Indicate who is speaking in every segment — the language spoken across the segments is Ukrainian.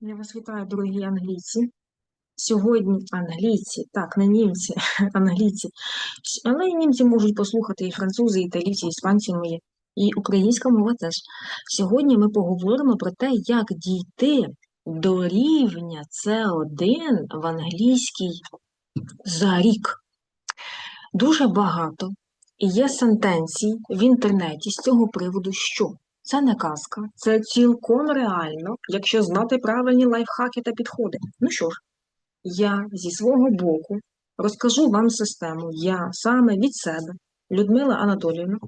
Speaker 1: Я вас вітаю, дорогі англійці. Сьогодні англійці, так, не німці, англійці. Але і німці можуть послухати, і французи, і італійці, і іспанці мої, і українська мова теж. Сьогодні ми поговоримо про те, як дійти до рівня С1 в англійській за рік. Дуже багато є сентенцій в інтернеті з цього приводу, що це не казка, це цілком реально, якщо знати правильні лайфхаки та підходи. Ну що ж, я зі свого боку розкажу вам систему. Я саме від себе, Людмила Анатоліївна.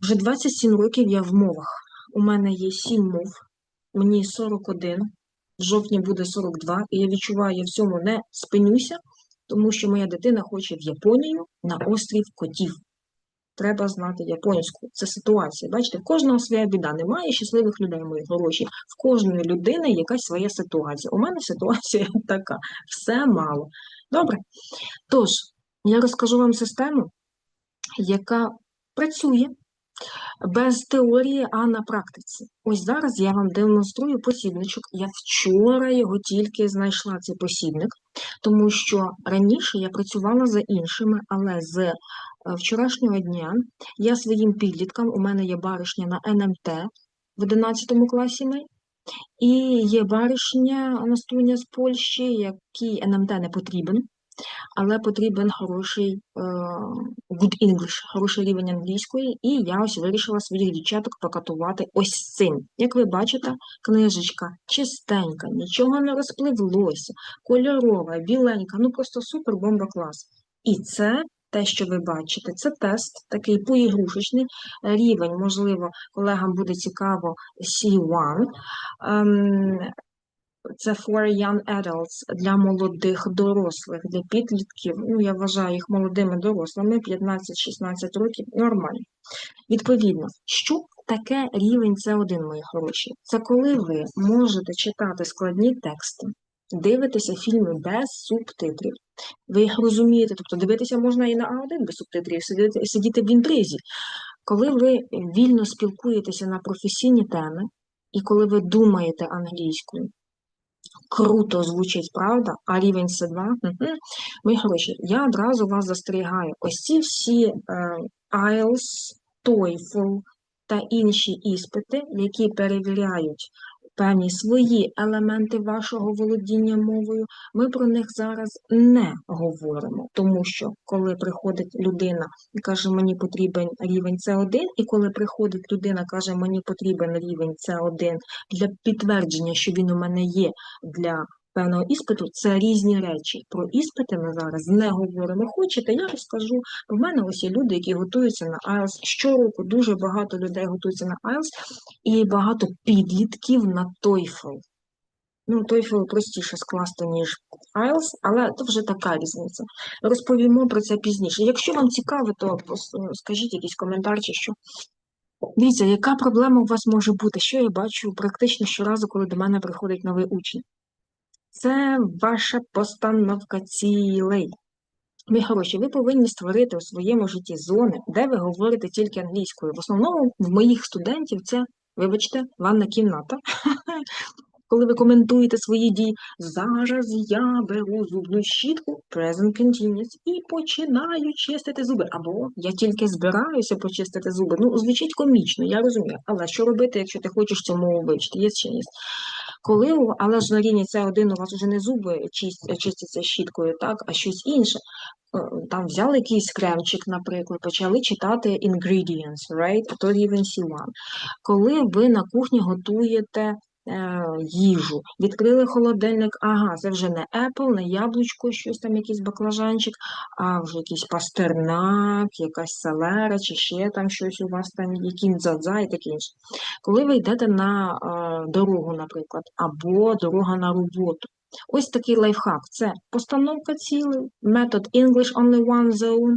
Speaker 1: Вже 27 років я в мовах. У мене є 7 мов, мені 41, в жовтні буде 42, і я відчуваю, я в цьому не спинюся, тому що моя дитина хоче в Японію на острів котів. Треба знати японську. Це ситуація. Бачите, в кожного своя біда. Немає щасливих людей, мої хороші. В кожної людини якась своя ситуація. У мене ситуація така. Все мало. Добре. Тож, я розкажу вам систему, яка працює без теорії, а на практиці. Ось зараз я вам демонструю посібничок. Я вчора його тільки знайшла, цей посібник, тому що раніше я працювала за іншими, але з е, вчорашнього дня я своїм підліткам, у мене є баришня на НМТ в 11 класі і є баришня Настуня з Польщі, якій НМТ не потрібен, але потрібен хороший е, good English, хороший рівень англійської, і я ось вирішила своїх дівчаток покатувати ось цим. Як ви бачите, книжечка чистенька, нічого не розпливлося, кольорова, біленька, ну просто супер бомба клас. І це те, що ви бачите, це тест такий поігрушечний рівень, можливо, колегам буде цікаво C1. Це for young adults для молодих дорослих, для підлітків. Ну, я вважаю їх молодими дорослими, 15-16 років, нормально. Відповідно, що таке рівень С1, мої хороші? Це коли ви можете читати складні тексти, дивитеся фільми без субтитрів. Ви їх розумієте, тобто дивитися можна і на А1 без субтитрів, сидіти, сидіти в інтризі. Коли ви вільно спілкуєтеся на професійні теми, і коли ви думаєте англійською, круто звучить, правда? А рівень С2, мгм. мої хороші, я одразу вас застерігаю. Ось ці всі е, IELTS, TOEFL та інші іспити, які перевіряють певні свої елементи вашого володіння мовою, ми про них зараз не говоримо, тому що коли приходить людина і каже, мені потрібен рівень С1, і коли приходить людина, каже, мені потрібен рівень С1 для підтвердження, що він у мене є для певного іспиту, це різні речі. Про іспити ми зараз не говоримо. Хочете, я розкажу. В мене ось є люди, які готуються на IELTS. Щороку дуже багато людей готуються на IELTS і багато підлітків на TOEFL. Ну, TOEFL простіше скласти, ніж IELTS, але це вже така різниця. Розповімо про це пізніше. Якщо вам цікаво, то скажіть якийсь коментар чи що. Дивіться, яка проблема у вас може бути? Що я бачу практично щоразу, коли до мене приходить новий учень? Це ваша постановка цілей. Мій хороші, ви повинні створити у своєму житті зони, де ви говорите тільки англійською. В основному в моїх студентів це, вибачте, ванна кімната. Коли ви коментуєте свої дії, зараз я беру зубну щітку, present continuous, і починаю чистити зуби. Або я тільки збираюся почистити зуби. Ну, звучить комічно, я розумію. Але що робити, якщо ти хочеш цю мову вивчити? Є чи ні? Коли, але ж на рівні це 1 у вас вже не зуби чист- чистяться щіткою, так, а щось інше. Е, Там взяли якийсь кремчик, наприклад, почали читати ingredients, right? То рівень C1. Коли ви на кухні готуєте їжу, відкрили холодильник, ага, це вже не apple, не яблучко, щось там, якийсь баклажанчик, а вже якийсь пастернак, якась селера, чи ще там щось у вас там, які дзадза і таке інше. Коли ви йдете на е, дорогу, наприклад, або дорога на роботу. Ось такий лайфхак. Це постановка цілей, метод English Only One Zone.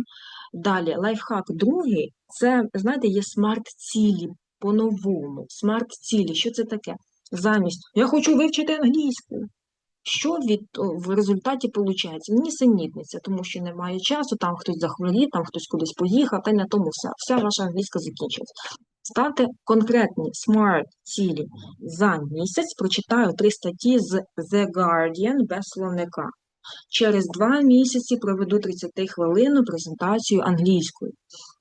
Speaker 1: Далі, лайфхак другий, це, знаєте, є смарт-цілі по-новому. Смарт-цілі. Що це таке? Замість я хочу вивчити англійську. Що від в результаті виходить? Нісенітниця, тому що немає часу, там хтось захворів, там хтось кудись поїхав, та й на тому все. Вся ваша англійська закінчилась. Ставте конкретні SMART цілі за місяць. Прочитаю три статті з The Guardian без словника. Через два місяці проведу 30 хвилинну презентацію англійською.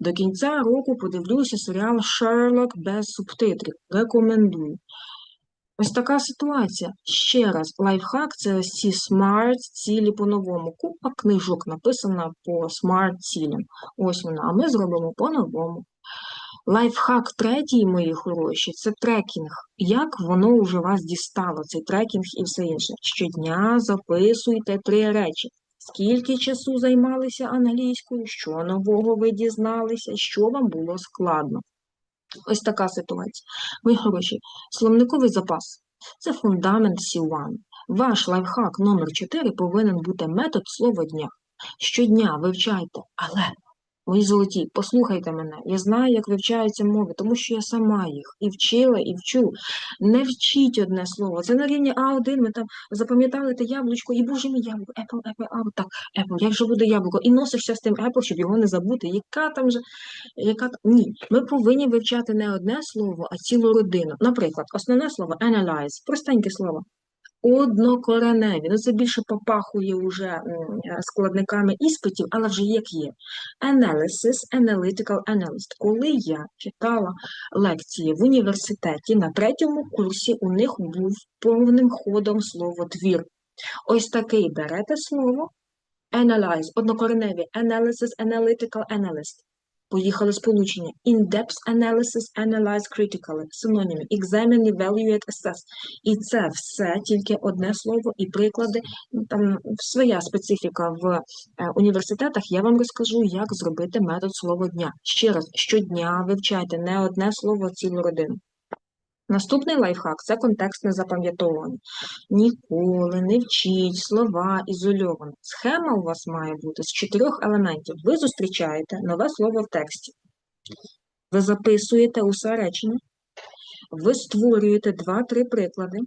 Speaker 1: До кінця року подивлюся серіал Sherlock без субтитрів. Рекомендую. Ось така ситуація. Ще раз, лайфхак це ось ці смарт цілі по-новому. Купа книжок написана по смарт цілям. Ось вона, а ми зробимо по-новому. Лайфхак третій, мої хороші, це трекінг. Як воно вже вас дістало, цей трекінг і все інше. Щодня записуйте три речі. Скільки часу займалися англійською, що нового ви дізналися, що вам було складно. Ось така ситуація. Мої хороші, словниковий запас це фундамент C1. Ваш лайфхак номер 4 повинен бути метод слова дня. Щодня вивчайте, але, мої золоті, послухайте мене, я знаю, як вивчаються мови, тому що я сама їх і вчила, і вчу. Не вчіть одне слово. Це на рівні А1, ми там запам'ятали те яблучко, і боже мій яблуко, Apple, Apple, Apple, так, Apple, як же буде яблуко? І носишся з тим Apple, щоб його не забути. Яка там же, яка Ні, ми повинні вивчати не одне слово, а цілу родину. Наприклад, основне слово analyze, простеньке слово. Однокореневі. Ну, це більше попахує уже е, складниками іспитів, але вже як є. Analysis, analytical analyst. Коли я читала лекції в університеті, на третьому курсі у них був повним ходом словотвір. Ось такий берете слово, analyze, однокореневі, analysis, analytical analyst. Поїхали сполучення. In-depth analysis, analyze critically. Синоніми. Examine, evaluate, assess. І це все тільки одне слово і приклади. Ну, Там своя специфіка в е, університетах. Я вам розкажу, як зробити метод слово дня. Ще раз, щодня вивчайте не одне слово, а цілу родину. Наступний лайфхак це контекстне запам'ятовування. Ніколи не вчіть слова ізольовано. Схема у вас має бути з чотирьох елементів. Ви зустрічаєте нове слово в тексті. Ви записуєте усе речення, ви створюєте два-три приклади,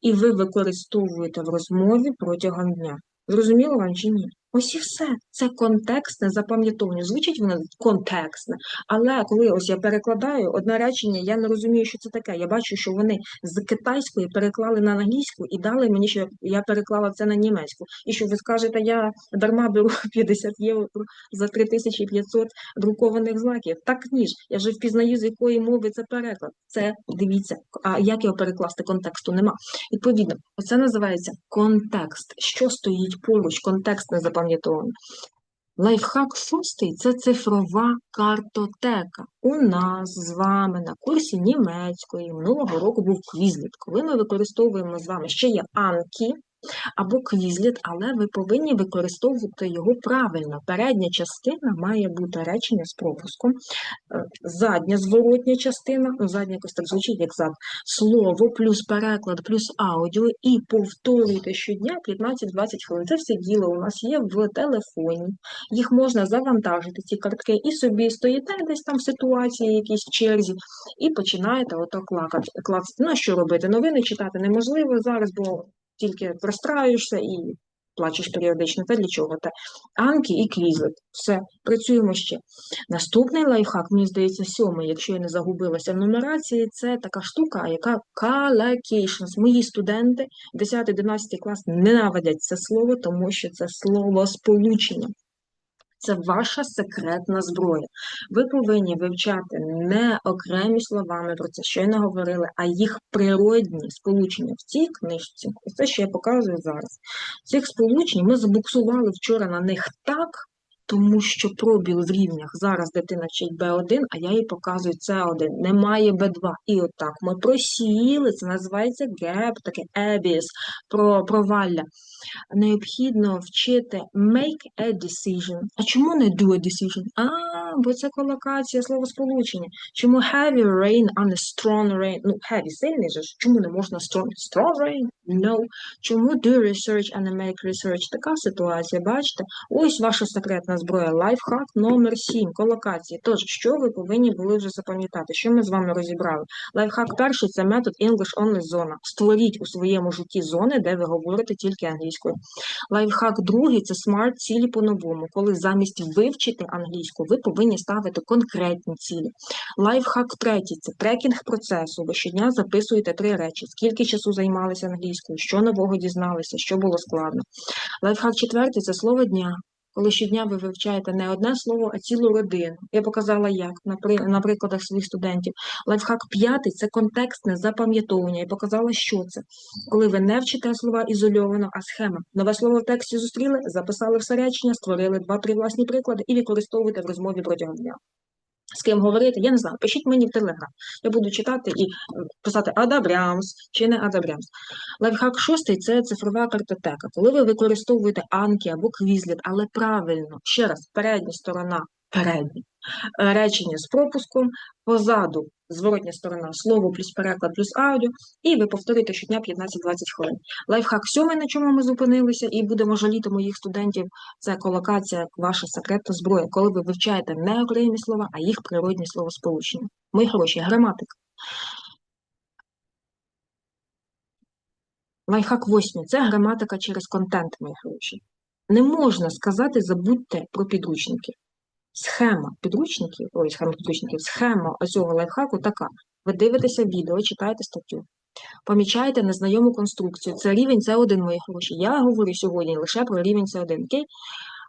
Speaker 1: і ви використовуєте в розмові протягом дня. Зрозуміло вам чи ні? Ось і все. Це контекстне запам'ятовування. Звучить воно контекстне, але коли ось я перекладаю одне речення, я не розумію, що це таке. Я бачу, що вони з китайської переклали на англійську і дали мені, що я переклала це на німецьку. І що ви скажете, я дарма беру 50 євро за 3500 друкованих знаків. Так ні ж, я вже впізнаю, з якої мови це переклад. Це дивіться, а як його перекласти контексту нема. Відповідно, це називається контекст. Що стоїть поруч, контекстне запам'ятовування. Лайфхак шостий це цифрова картотека. У нас з вами на курсі німецької минулого року був квізліт. Коли ми використовуємо з вами ще є анкі або квізліт, але ви повинні використовувати його правильно. Передня частина має бути речення з пропуском, е, задня зворотня частина, ну задня якось так звучить, як зад, слово плюс переклад, плюс аудіо, і повторюйте щодня 15-20 хвилин. Це все діло у нас є в телефоні. Їх можна завантажити, ці картки, і собі стоїте десь там в ситуації, якійсь черзі, і починаєте ото клацати. Ну, що робити? Новини читати неможливо зараз, бо тільки простраюєшся і плачеш періодично. Та для чого? Та Анки і квізлет. Все, працюємо ще. Наступний лайфхак, мені здається, сьомий, якщо я не загубилася в нумерації, це така штука, яка калакейшнс. Мої студенти 10-11 клас ненавидять це слово, тому що це слово сполучення. Це ваша секретна зброя. Ви повинні вивчати не окремі словами, про це щойно говорили, а їх природні сполучення в цій книжці. і це, що я показую зараз. Цих сполучень ми забуксували вчора на них так, тому що пробіл в рівнях. Зараз дитина вчить Б1, а я їй показую С1. Немає Б2. І отак ми просіли, це називається gap, таке abyss, про провалля. Необхідно вчити make a decision. А чому не do a decision? А, бо це колокація, словосполучення. Чому heavy rain, а не strong rain? Ну, heavy сильний же. Чому не можна strong? Strong rain? No. Чому do research, не make research? Така ситуація, бачите? Ось ваша секретна зброя. Лайфхак номер 7. Колокації. Тож, що ви повинні були вже запам'ятати? Що ми з вами розібрали? Лайфхак перший – це метод English Only зона. Створіть у своєму житті зони, де ви говорите тільки англійською. Лайфхак другий це смарт цілі по-новому, коли замість вивчити англійську, ви повинні ставити конкретні цілі. Лайфхак третій це трекінг процесу. Ви щодня записуєте три речі: скільки часу займалися англійською, що нового дізналися, що було складно. Лайфхак четвертий це слово дня. Коли щодня ви вивчаєте не одне слово, а цілу родину. Я показала як на прикладах своїх студентів. Лайфхак п'ятий це контекстне запам'ятовування. Я показала, що це. Коли ви не вчите слова ізольовано, а схема. Нове слово в тексті зустріли, записали все речення, створили два-три власні приклади і використовуєте в розмові протягом дня. З ким говорити, я не знаю. Пишіть мені в телеграм. Я буду читати і е, писати адабрямс чи не адабрямс. Лайфхак шостий це цифрова картотека. Коли ви використовуєте анки або квізліт, але правильно, ще раз, передня сторона, передня, е, речення з пропуском, позаду зворотня сторона, слово плюс переклад плюс аудіо, і ви повторюєте щодня 15-20 хвилин. Лайфхак сьомий, на чому ми зупинилися, і будемо жаліти моїх студентів, це колокація, ваша секретна зброя, коли ви вивчаєте не окремі слова, а їх природні словосполучення. Мої хороші, граматика. Лайфхак восьмий – це граматика через контент, мої хороші. Не можна сказати, забудьте про підручники. Схема підручників, ой, схема підручників, схема цього лайфхаку така. Ви дивитеся відео, читаєте статтю, помічаєте незнайому конструкцію. Це рівень С1, мої хороші. Я говорю сьогодні лише про рівень С1, окей?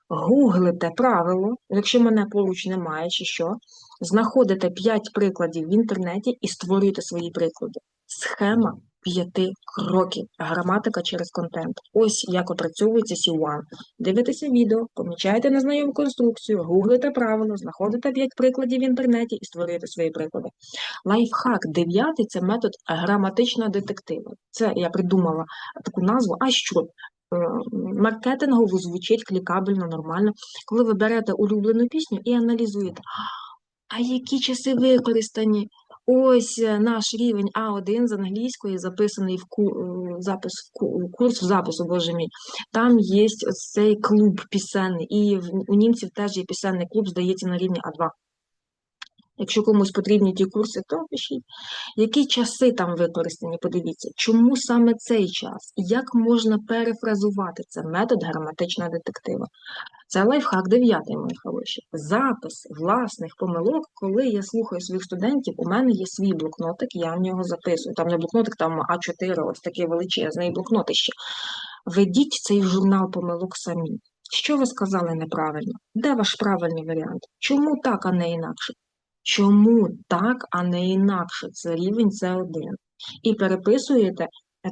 Speaker 1: Гуглите правило, якщо мене поруч немає, чи що, знаходите 5 прикладів в інтернеті і створюєте свої приклади. Схема п'яти кроків. Граматика через контент. Ось як опрацьовується C1. Дивитеся відео, помічаєте незнайому конструкцію, гуглите правило, знаходите 5 прикладів в інтернеті і створюєте свої приклади. Лайфхак дев'ятий це метод граматичного детективу. Це я придумала таку назву. А що? Е, Маркетингово звучить клікабельно, нормально. Коли ви берете улюблену пісню і аналізуєте, а які часи використані? Ось е, наш рівень А1 з англійської записаний в е, запис в ку- курс в запису, боже мій. Там є ось цей клуб пісенний, і у німців теж є пісенний клуб, здається, на рівні А2. Якщо комусь потрібні ті курси, то пишіть. Які часи там використані, подивіться. Чому саме цей час? Як можна перефразувати? Це метод граматичного детектива. Це лайфхак 9, мої хороші. Запис власних помилок, коли я слухаю своїх студентів, у мене є свій блокнотик, я в нього записую. Там не блокнотик, там А4, ось такий величезний блокнотище. Ведіть цей журнал помилок самі. Що ви сказали неправильно? Де ваш правильний варіант? Чому так, а не інакше? Чому так, а не інакше? Це рівень С1. І переписуєте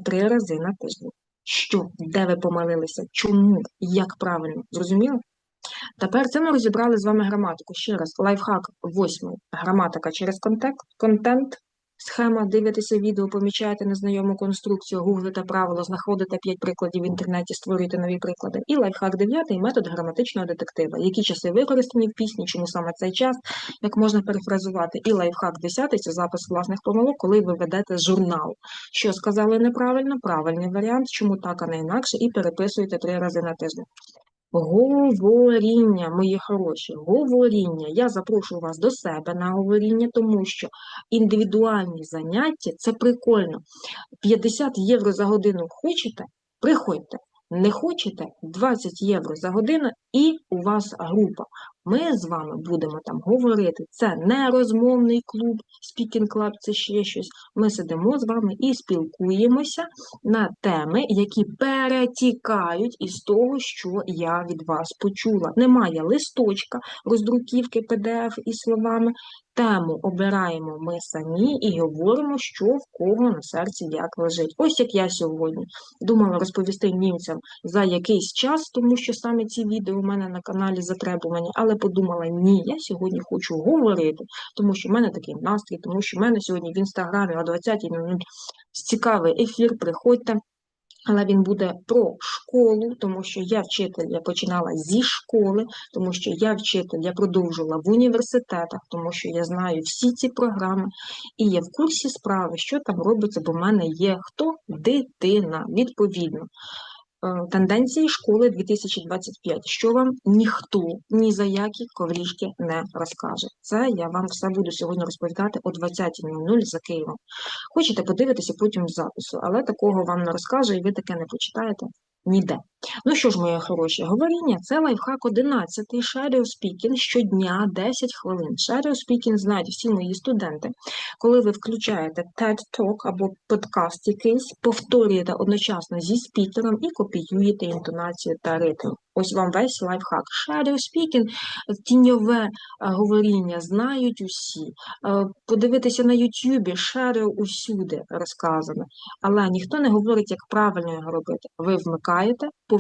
Speaker 1: три рази на тиждень. Що, де ви помилилися? Чому? Як правильно? Зрозуміло? Тепер це ми розібрали з вами граматику. Ще раз, лайфхак восьмий. Граматика через контент. Схема, дивитеся відео, помічаєте незнайому конструкцію, гуглите правило, знаходите 5 прикладів в інтернеті, створюєте нові приклади. І лайфхак 9 метод граматичного детектива. Які часи використані в пісні, чому саме цей час, як можна перефразувати. І лайфхак 10 це запис власних помилок, коли ви ведете журнал. Що сказали неправильно, правильний варіант, чому так, а не інакше, і переписуєте три рази на тиждень. Говоріння, мої хороші, говоріння. Я запрошую вас до себе на говоріння, тому що індивідуальні заняття це прикольно. 50 євро за годину хочете? Приходьте. Не хочете 20 євро за годину, і у вас група. Ми з вами будемо там говорити. Це не розмовний клуб, speaking club, це ще щось. Ми сидимо з вами і спілкуємося на теми, які перетікають із того, що я від вас почула. Немає листочка, роздруківки, PDF із словами. Тему обираємо ми самі і говоримо, що в кого на серці як лежить. Ось як я сьогодні думала розповісти німцям за якийсь час, тому що саме ці відео у мене на каналі затребувані, подумала, ні, я сьогодні хочу говорити, тому що в мене такий настрій, тому що в мене сьогодні в інстаграмі о 20-й цікавий ефір, приходьте. Але він буде про школу, тому що я вчитель, я починала зі школи, тому що я вчитель, я продовжила в університетах, тому що я знаю всі ці програми і є в курсі справи, що там робиться, бо в мене є хто дитина, відповідно. Е, Тенденції школи 2025, що вам ніхто ні за які ковріжки не розкаже. Це я вам все буду сьогодні розповідати о 20.00 за Києвом. Хочете подивитися потім запису, але такого вам не розкаже, і ви таке не почитаєте. ніде. Ну що ж, мої хороші, говоріння це лайфхак 11, shadow speaking щодня 10 хвилин. Shadow speaking знають всі мої студенти. Коли ви включаєте TED Talk або подкаст якийсь, повторюєте одночасно зі спікером і копіюєте інтонацію та ритм. Ось вам весь лайфхак. Shadow speaking, тіньове е, говоріння знають усі. Е, Подивитися на Ютубі, shadow усюди розказано. Але ніхто не говорить, як правильно його робити. Ви вмикаєте, повторюєте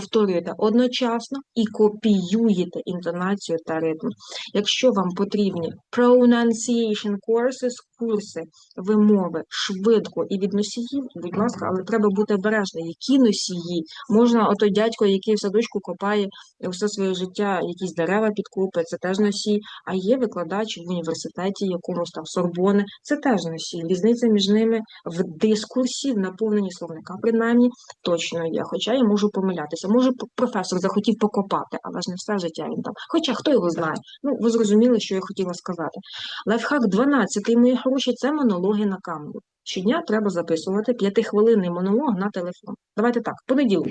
Speaker 1: одночасно і копіюєте інтонацію та ритм. Якщо вам потрібні pronunciation courses, курси вимови швидко і від носіїв, будь ласка, але треба бути обережним. Які носії? Можна ото дядько, який в садочку копає все своє життя, якісь дерева підкопує, це теж носій. А є викладач в університеті якомусь там Сорбони, це теж носій. Різниця між ними в дискурсі, в наповненні словника, принаймні, точно є. Хоча я можу помилятися. Може, професор захотів покопати, але ж не все життя він там. Хоча хто його знає? Ну, ви зрозуміли, що я хотіла сказати. Лайфхак 12, мої хороші, це монологи на камеру. Щодня треба записувати п'ятихвилинний монолог на телефон. Давайте так, понеділок.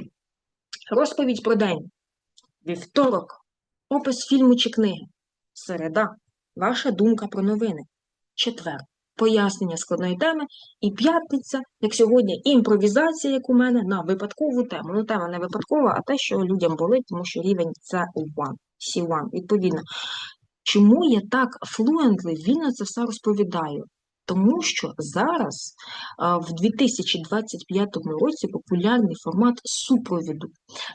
Speaker 1: Розповідь про день. Вівторок. Опис фільму чи книги. Середа. Ваша думка про новини. Четвер. Пояснення складної теми. І п'ятниця, як сьогодні, імпровізація, як у мене, на випадкову тему. Ну, тема не випадкова, а те, що людям болить, тому що рівень це C1. C1. Відповідно. Чому я так fluently, вільно це все розповідаю? Тому що зараз в 2025 році популярний формат супровіду.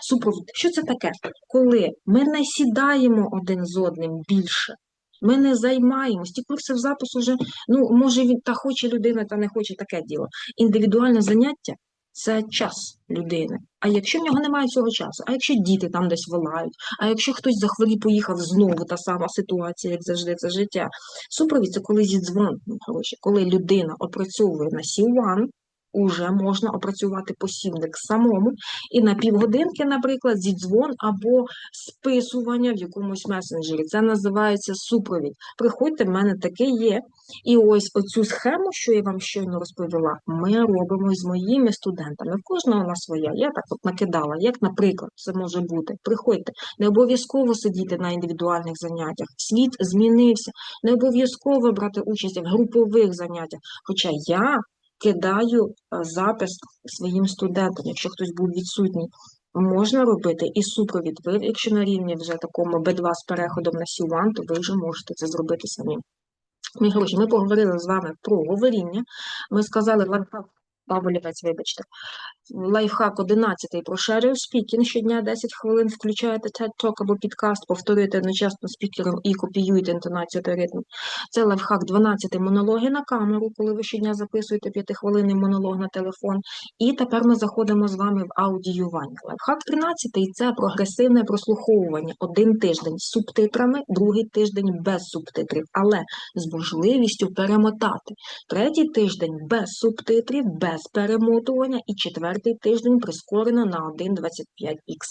Speaker 1: Супровід. Що це таке? Коли ми не сідаємо один з одним більше, ми не займаємось. Ті курси в запису вже, ну, може, він та хоче людина, та не хоче таке діло. Індивідуальне заняття це час людини. А якщо в нього немає цього часу, а якщо діти там десь волають, а якщо хтось захворів, поїхав знову та сама ситуація, як завжди, це життя. Супровід це коли зідзвон, коли людина опрацьовує на Сі-1, уже можна опрацювати посівник самому, і на півгодинки, наприклад, зідзвон або списування в якомусь месенджері. Це називається супровід. Приходьте, в мене таке є. І ось оцю схему, що я вам щойно розповіла, ми робимо з моїми студентами. В кожного вона своя. Я так от накидала, як, наприклад, це може бути. Приходьте, не обов'язково сидіти на індивідуальних заняттях. Світ змінився, не обов'язково брати участь в групових заняттях. Хоча я кидаю е, запис своїм студентам, якщо хтось був відсутній. Можна робити і супровід. Ви, якщо на рівні вже такому B2 з переходом на C1, то ви вже можете це зробити самі. Мій хороші, ми поговорили з вами про говоріння. Ми сказали лайфхак Павлівець, вибачте. Лайфхак 11 про shadow speaking. Щодня 10 хвилин включаєте TED Talk або підкаст, повторюєте одночасно спікером і копіюєте інтонацію та ритм. Це лайфхак 12 монологи на камеру, коли ви щодня записуєте 5-хвилинний монолог на телефон. І тепер ми заходимо з вами в аудіювання. Лайфхак 13 це прогресивне прослуховування. Один тиждень з субтитрами, другий тиждень без субтитрів, але з можливістю перемотати. Третій тиждень без субтитрів, без перемотування і четвертий тиждень прискорено на 1,25х.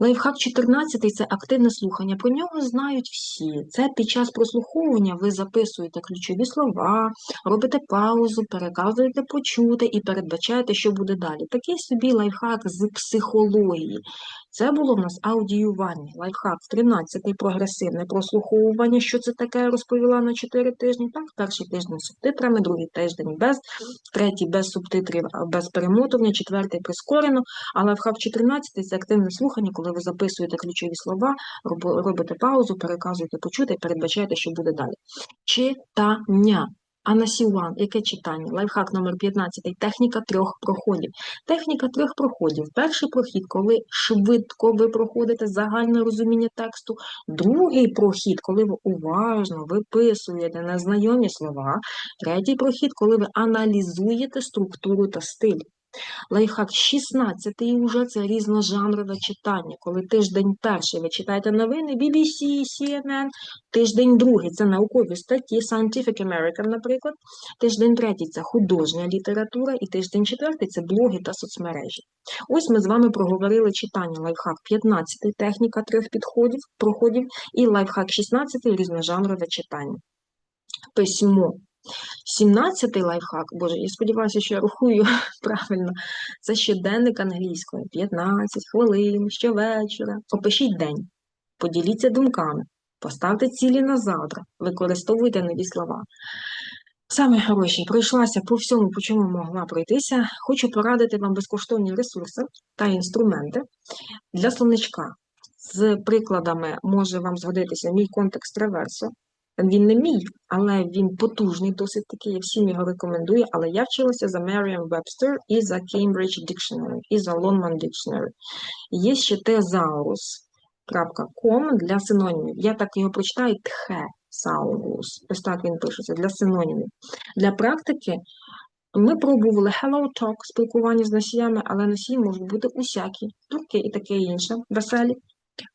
Speaker 1: Лайфхак 14 це активне слухання. Про нього знають всі. Це під час прослуховування ви записуєте ключові слова, робите паузу, переказуєте почути і передбачаєте, що буде далі. Такий собі лайфхак з психології. Це було в нас аудіювання. Лайфхак 13-й прогресивне прослуховування. Що це таке, розповіла на 4 тижні. Так, перший тиждень з субтитрами, другий тиждень без, третій без субтитрів, без перемотування, четвертий прискорено. А лайфхак 14 це активне слухання, коли ви записуєте ключові слова, робите паузу, переказуєте почути і передбачаєте, що буде далі. Читання. Анасіуан, яке читання? Лайфхак номер 15 техніка трьох проходів. Техніка трьох проходів. Перший прохід, коли швидко ви проходите загальне розуміння тексту. Другий прохід, коли ви уважно виписуєте незнайомі слова. Третій прохід, коли ви аналізуєте структуру та стиль. Лайфхак 16 уже це різножанрове читання. Коли тиждень перший ви читаєте новини BBC, CNN, тиждень другий це наукові статті, Scientific American, наприклад. Тиждень третій це художня література, і тиждень четвертий це блоги та соцмережі. Ось ми з вами проговорили читання лайфхак 15 техніка трьох підходів, проходів, і лайфхак 16 різножанрове читання. Письмо. 17-й лайфхак, боже, я сподіваюся, що я рахую правильно. Це щоденник англійської. 15 хвилин щовечора. Опишіть день, поділіться думками, поставте цілі на завтра, використовуйте нові слова. Саме хороші, пройшлася по всьому, по чому могла пройтися. Хочу порадити вам безкоштовні ресурси та інструменти для словничка. З прикладами може вам згодитися мій контекст реверсу. Він не мій, але він потужний, досить такий, я всім його рекомендую. Але я вчилася за Merriam-Webster і за Cambridge Dictionary, і за Longman Dictionary. Є ще thesaurus.com для синонімів. Я так його прочитаю тхе Saurus. Ось так він пишеться для синонімів. Для практики ми пробували Hello Talk, спілкування з носіями, але носії можуть бути усякі, турки і таке інше, веселі.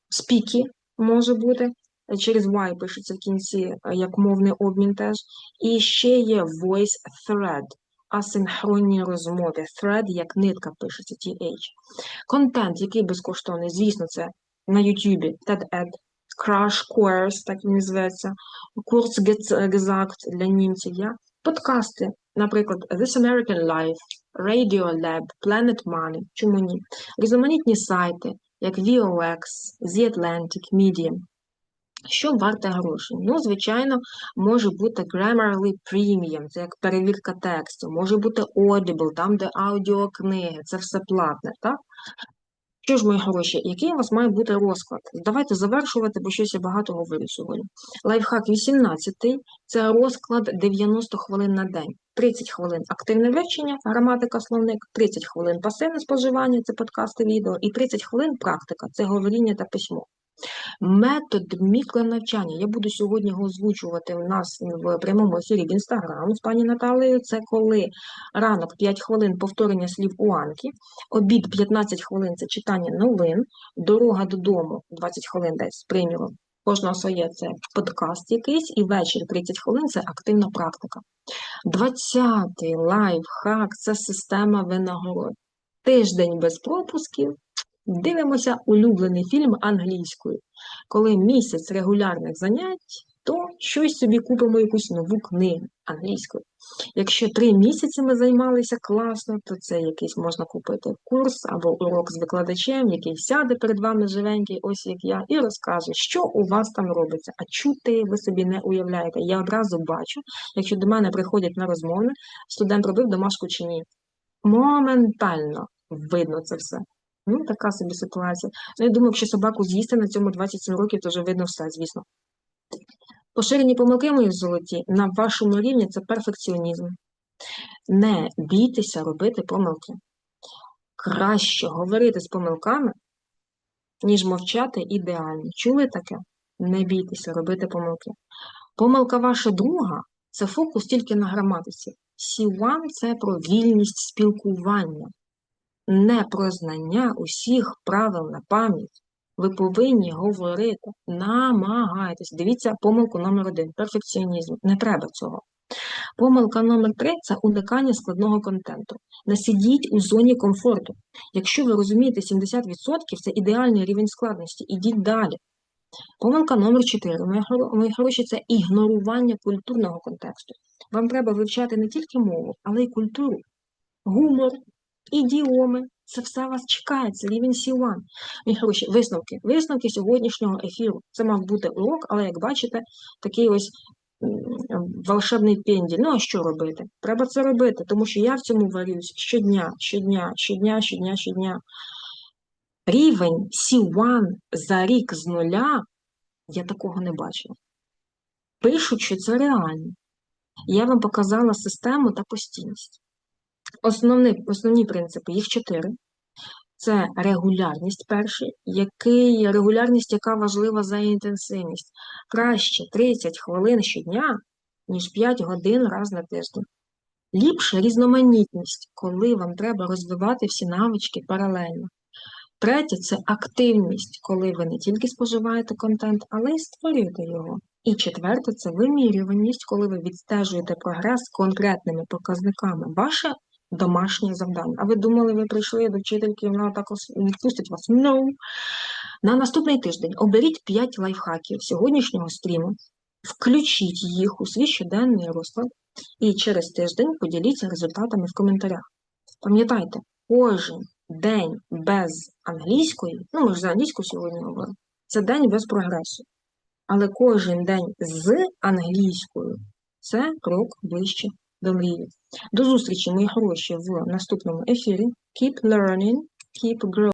Speaker 1: Спікі може бути, через Y пишеться в кінці, е, як мовний обмін теж. І ще є Voice Thread, асинхронні розмови. Thread як нитка пишеться, TH. Контент, який безкоштовний, звісно, це на YouTube, TED-Ed, Crash Course, так він називається, курс Gesagt для німців. Я. Подкасти, наприклад, This American Life, Radio Lab, Planet Money, чому ні? Різноманітні сайти, як VOX, The Atlantic, Medium. Що варте грошей? Ну, звичайно, може бути Grammarly Premium, це як перевірка тексту, може бути Audible, там, де аудіокниги, це все платне, так? Що ж, мої гроші, який у вас має бути розклад? Давайте завершувати, бо щось я багато говорю сьогодні. Лайфхак 18 це розклад 90 хвилин на день. 30 хвилин активне вивчення, граматика, словник, 30 хвилин пасивне споживання, це подкасти, відео, і 30 хвилин практика це говоріння та письмо. Метод мікронавчання. Я буду сьогодні його озвучувати у нас в прямому ефірі в Інстаграм з пані Наталею. Це коли ранок 5 хвилин повторення слів у Анки, обід 15 хвилин це читання новин, дорога додому 20 хвилин десь, приміром. Кожного своє це подкаст якийсь, і вечір 30 хвилин це активна практика. 20-й лайфхак це система винагород. Тиждень без пропусків. Дивимося улюблений фільм англійською. Коли місяць регулярних занять, то щось собі купимо якусь нову книгу англійською. Якщо три місяці ми займалися класно, то це якийсь можна купити курс або урок з викладачем, який сяде перед вами живенький, ось як я, і розкаже, що у вас там робиться. А чути ви собі не уявляєте. Я одразу бачу, якщо до мене приходять на розмови, студент робив домашку чи ні. Моментально видно це все. Ну, така собі ситуація. Ну, я думаю, що собаку з'їсти на цьому 27 років, то вже видно все, звісно. Поширені помилки мої золоті на вашому рівні це перфекціонізм. Не бійтеся робити помилки. Краще говорити з помилками, ніж мовчати ідеально. Чули таке? Не бійтеся робити помилки. Помилка ваша друга це фокус тільки на граматиці. C1 – це про вільність спілкування не про знання усіх правил на пам'ять. Ви повинні говорити, намагайтесь. Дивіться помилку номер один перфекціонізм. Не треба цього. Помилка номер три це уникання складного контенту. Не сидіть у зоні комфорту. Якщо ви розумієте 70%, це ідеальний рівень складності. Ідіть далі. Помилка номер 4 мої хороші, це ігнорування культурного контексту. Вам треба вивчати не тільки мову, але й культуру, гумор, ідіоми. Це все вас чекає, це рівень C1. Мій хороші, висновки. Висновки сьогоднішнього ефіру. Це мав бути урок, але, як бачите, такий ось волшебний пенділь. Ну, а що робити? Треба це робити, тому що я в цьому варюсь щодня, щодня, щодня, щодня, щодня. Рівень C1 за рік з нуля я такого не бачила. Пишуть, що це реально. Я вам показала систему та постійність. Основні, основні принципи, їх чотири. Це регулярність перший, який, регулярність, яка важлива за інтенсивність. Краще 30 хвилин щодня, ніж 5 годин раз на тиждень. Ліпше різноманітність, коли вам треба розвивати всі навички паралельно. Третє це активність, коли ви не тільки споживаєте контент, але й створюєте його. І четверте це вимірюваність, коли ви відстежуєте прогрес конкретними показниками. Ваше домашнє завдання. А ви думали, ви прийшли до вчительки, вона так відпустить вас? No. На наступний тиждень оберіть 5 лайфхаків сьогоднішнього стріму, включіть їх у свій щоденний розклад І через тиждень поділіться результатами в коментарях. Пам'ятайте, кожен день без англійської, ну ми ж за англійську сьогодні говоримо, це день без прогресу. Але кожен день з англійською це крок ближче до мрії. До зустрічі, мої хороші, в наступному ефірі. Keep learning, keep growing.